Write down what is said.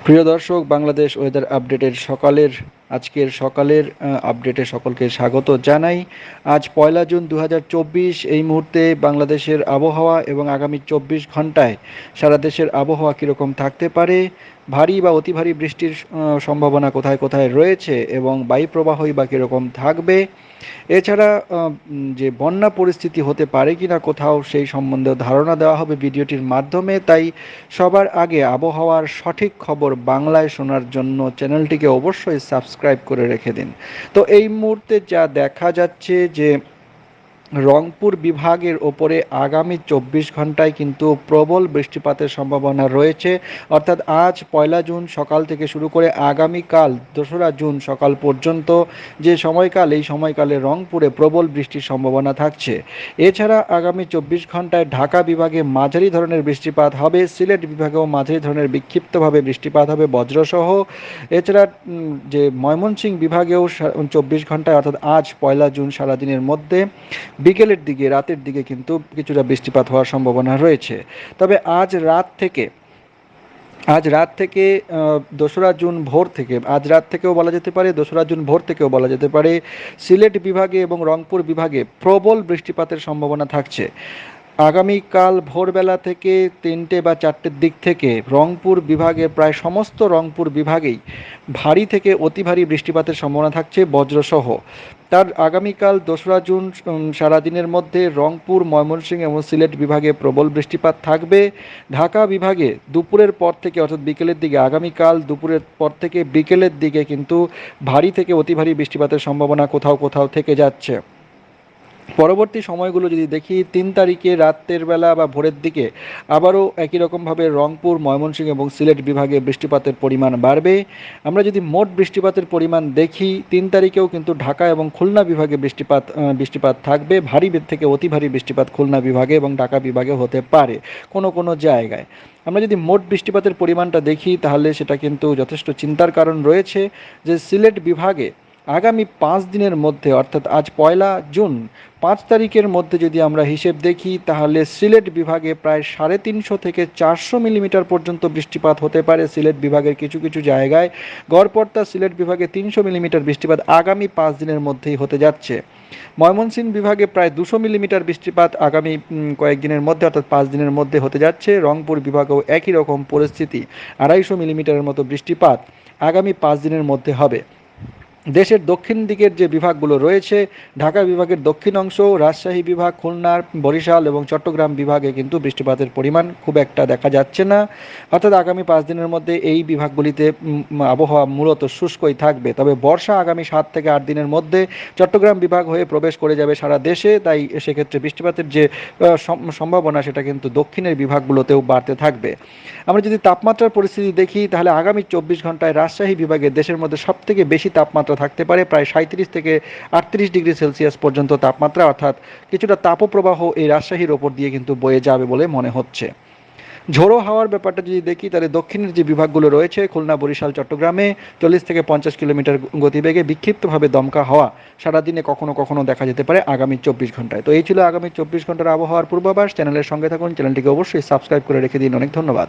প্রিয় দর্শক বাংলাদেশ ওয়েদার আপডেটের সকালের আজকের সকালের আপডেটে সকলকে স্বাগত জানাই। আজ পয়লা জুন দু হাজার চব্বিশ, এই মুহূর্তে বাংলাদেশের আবহাওয়া এবং আগামী চব্বিশ ঘন্টায় সারা দেশের আবহাওয়া কীরকম থাকতে পারে, ভারী বা অতি ভারী বৃষ্টির সম্ভাবনা কোথায় কোথায় রয়েছে এবং বায়ুপ্রবাহই বা কীরকম থাকবে, এছাড়া যে বন্যা পরিস্থিতি হতে পারে কি না কোথাও সেই সম্বন্ধে ধারণা দেওয়া হবে ভিডিওটির মাধ্যমে। তাই সবার আগে আবহাওয়ার সঠিক খবর বাংলায় শোনার জন্য চ্যানেলটিকে অবশ্যই সাবস্ক্রাইব করে রেখে দিন। তো এই মুহূর্তে যা দেখা যাচ্ছে যে রংপুর বিভাগের ওপরে আগামী চব্বিশ ঘন্টায় কিন্তু প্রবল বৃষ্টিপাতের সম্ভাবনা রয়েছে। অর্থাৎ আজ পয়লা জুন সকাল থেকে শুরু করে আগামীকাল দোসরা জুন সকাল পর্যন্ত যে সময়কাল, এই সময়কালে রংপুরে প্রবল বৃষ্টির সম্ভাবনা থাকছে। এছাড়া আগামী চব্বিশ ঘন্টায় ঢাকা বিভাগে মাঝারি ধরনের বৃষ্টিপাত হবে, সিলেট বিভাগেও মাঝারি ধরনের বিক্ষিপ্তভাবে বৃষ্টিপাত হবে বজ্রসহ। এছাড়া যে ময়মনসিংহ বিভাগেও চব্বিশ ঘন্টায়, অর্থাৎ আজ পয়লা জুন সারাদিনের মধ্যে বিকেলের দিকে, রাতের দিকে কিন্তু কিছুটা বৃষ্টিপাত হওয়ার সম্ভাবনা রয়েছে। তবে আজ রাত থেকে, আজ রাত থেকে দোসরা জুন ভোর থেকে, আজ রাত থেকেও বলা যেতে পারে, দোসরা জুন ভোর থেকেও বলা যেতে পারে, সিলেট বিভাগে এবং রংপুর বিভাগে প্রবল বৃষ্টিপাতের সম্ভাবনা থাকছে। আগামীকাল ভোরবেলা থেকে তিনটে বা চারটের দিক থেকে রংপুর বিভাগে প্রায় সমস্ত রংপুর বিভাগেই ভারী থেকে অতি ভারী বৃষ্টিপাতের সম্ভাবনা থাকছে বজ্রসহ। তার আগামীকাল দোসরা জুন সারাদিনের মধ্যে রংপুর, ময়মনসিংহ এবং সিলেট বিভাগে প্রবল বৃষ্টিপাত থাকবে। ঢাকা বিভাগে দুপুরের পর থেকে, অর্থাৎ বিকেলের দিকে, আগামীকাল দুপুরের পর থেকে বিকেলের দিকে কিন্তু ভারী থেকে অতি ভারী বৃষ্টিপাতের সম্ভাবনা কোথাও কোথাও থেকে যাচ্ছে। পরবর্তী সময়গুলো যদি দেখি, তিন তারিখে রাতের বেলা বা ভোরের দিকে আবারও একই রকমভাবে রংপুর, ময়মনসিংহ এবং সিলেট বিভাগে বৃষ্টিপাতের পরিমাণ বাড়বে। আমরা যদি মোট বৃষ্টিপাতের পরিমাণ দেখি, তিন তারিখেও কিন্তু ঢাকা এবং খুলনা বিভাগে বৃষ্টিপাত বৃষ্টিপাত থাকবে। ভারী থেকে অতি ভারী বৃষ্টিপাত খুলনা বিভাগে এবং ঢাকা বিভাগে হতে পারে কোনো কোনো জায়গায়। আমরা যদি মোট বৃষ্টিপাতের পরিমাণটা দেখি, তাহলে সেটা কিন্তু যথেষ্ট চিন্তার কারণ রয়েছে যে সিলেট বিভাগে আগামী পাঁচ দিনের মধ্যে, অর্থাৎ আজ পয়লা জুন, পাঁচ তারিখের মধ্যে যদি আমরা হিসেব দেখি, তাহলে সিলেট বিভাগে প্রায় সাড়ে তিনশো থেকে চারশো মিলিমিটার পর্যন্ত বৃষ্টিপাত হতে পারে সিলেট বিভাগের কিছু কিছু জায়গায়। গড়পড়তা সিলেট বিভাগে তিনশো মিলিমিটার বৃষ্টিপাত আগামী পাঁচ দিনের মধ্যেই হতে যাচ্ছে। ময়মনসিংহ বিভাগে প্রায় দুশো মিলিমিটার বৃষ্টিপাত আগামী কয়েকদিনের মধ্যে, অর্থাৎ পাঁচ দিনের মধ্যে হতে যাচ্ছে। রংপুর বিভাগেও একই রকম পরিস্থিতি, আড়াইশো মিলিমিটারের মতো বৃষ্টিপাত আগামী পাঁচ দিনের মধ্যে হবে। দেশের দক্ষিণ দিকের যে বিভাগগুলো রয়েছে, ঢাকা বিভাগের দক্ষিণ অংশ, রাজশাহী বিভাগ খুলনার বরিশাল এবং চট্টগ্রাম বিভাগে কিন্তু বৃষ্টিপাতের পরিমাণ খুব একটা দেখা যাচ্ছে না। অর্থাৎ আগামী পাঁচ দিনের মধ্যে এই বিভাগগুলিতে আবহাওয়া মূলত শুষ্কই থাকবে। তবে বর্ষা আগামী সাত থেকে আট দিনের মধ্যে চট্টগ্রাম বিভাগ হয়ে প্রবেশ করে যাবে সারা দেশে। তাই সেক্ষেত্রে বৃষ্টিপাতের যে সম্ভাবনা সেটা কিন্তু দক্ষিণের বিভাগগুলোতেও বাড়তে থাকবে। আমরা যদি তাপমাত্রার পরিস্থিতি দেখি, তাহলে আগামী চব্বিশ ঘন্টায় রাজশাহী বিভাগে দেশের মধ্যে সবথেকে বেশি তাপমাত্রা থাকতে পারে। প্রায় সাঁত্রিশ থেকে আটত্রিশ ডিগ্রি সেলসিয়াস পর্যন্ত তাপমাত্রা, অর্থাৎ কিছুটা তাপপ্রবাহ এই রাজশাহীর ওপর দিয়ে কিন্তু বয়ে যাবে বলে মনে হচ্ছে। ঝোড়ো হাওয়ার ব্যাপারটা যদি দেখি, তাহলে দক্ষিণের যে বিভাগগুলো রয়েছে, খুলনা, বরিশাল, চট্টগ্রামে চল্লিশ থেকে পঞ্চাশ কিলোমিটার গতিবেগে বিক্ষিপ্তভাবে দমকা হাওয়া সারাদিনে কখনো কখনো দেখা যেতে পারে আগামী চব্বিশ ঘন্টায়। তো এই ছিল আগামী চব্বিশ ঘণ্টার আবহাওয়ার পূর্বাভাস। চ্যানেলের সঙ্গে থাকুন। চ্যানেলটিকে অবশ্যই সাবস্ক্রাইব করে রেখে দিন। অনেক ধন্যবাদ।